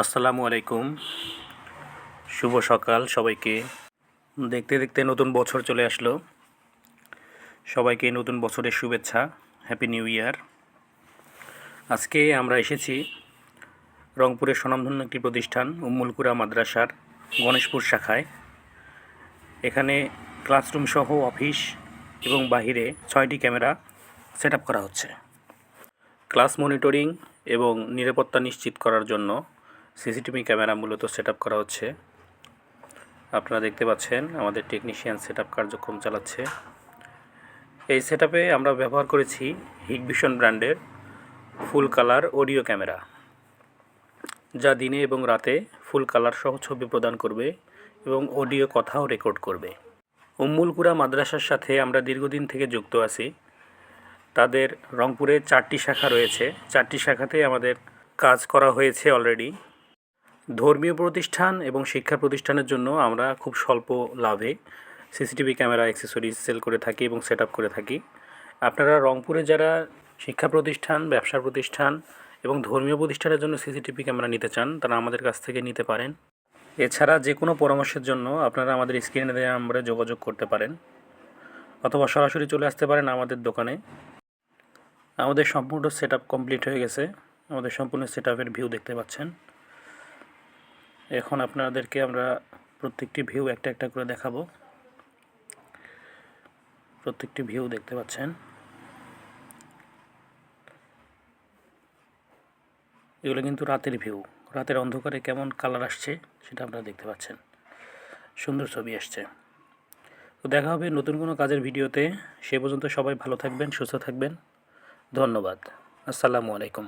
আসসালামু আলাইকুম। শুভ সকাল সবাইকে। দেখতে দেখতে নতুন বছর চলে আসলো। সবাইকে নতুন বছরের শুভেচ্ছা হ্যাপি নিউ ইয়ার আজকে আমরা এসেছি রংপুরের স্বনামধন্য একটি প্রতিষ্ঠান, উম্মুলকুরা মাদ্রাসার গণেশপুর শাখায়। এখানে ক্লাসরুম সহ অফিস এবং বাহিরে ছয়টি ক্যামেরা সেট করা হচ্ছে। ক্লাস মনিটরিং এবং নিরাপত্তা নিশ্চিত করার জন্য সিসিটিভি ক্যামেরা মূলত সেট করা হচ্ছে। আপনারা দেখতে পাচ্ছেন, আমাদের টেকনিশিয়ান সেট কার্যক্রম চালাচ্ছে। এই সেট আমরা ব্যবহার করেছি হিগভিশন ব্র্যান্ডের ফুল কালার অডিও ক্যামেরা, যা দিনে এবং রাতে ফুল কালার সহ ছবি প্রদান করবে এবং অডিও কথাও রেকর্ড করবে। উম্মুলকুরা মাদ্রাসার সাথে আমরা দীর্ঘদিন থেকে যুক্ত আছি। তাদের রংপুরে চারটি শাখা রয়েছে। চারটি শাখাতে আমাদের কাজ করা হয়েছে অলরেডি। ধর্মীয় প্রতিষ্ঠান এবং শিক্ষা প্রতিষ্ঠানের জন্য আমরা খুব স্বল্প লাভে সিসিটিভি ক্যামেরা অ্যাক্সেসরিজ সেল করে থাকি এবং সেট করে থাকি। আপনারা রংপুরে যারা শিক্ষা প্রতিষ্ঠান, ব্যবসা প্রতিষ্ঠান এবং ধর্মীয় প্রতিষ্ঠানের জন্য সিসিটিভি ক্যামেরা নিতে চান, তারা আমাদের কাছ থেকে নিতে পারেন। এছাড়া যে কোনো পরামর্শের জন্য আপনারা আমাদের স্ক্রিনে দেওয়া নম্বরে যোগাযোগ করতে পারেন অথবা সরাসরি চলে আসতে পারেন আমাদের দোকানে। আমাদের সম্পূর্ণ সেট কমপ্লিট হয়ে গেছে। আমাদের সম্পূর্ণ সেট ভিউ দেখতে পাচ্ছেন। এখন আপনাদেরকে আমরা প্রত্যেকটি ভিউ একটা একটা করে দেখাবো। প্রত্যেকটি ভিউ দেখতে পাচ্ছেন। এগুলো কিন্তু রাতের ভিউ রাতের অন্ধকারে কেমন কালার আসছে সেটা আপনারা দেখতে পাচ্ছেন। সুন্দর ছবি আসছে। তো দেখা হবে নতুন কোনো কাজের ভিডিওতে। সে পর্যন্ত সবাই ভালো থাকবেন, সুস্থ থাকবেন। ধন্যবাদ। আসসালামু আলাইকুম।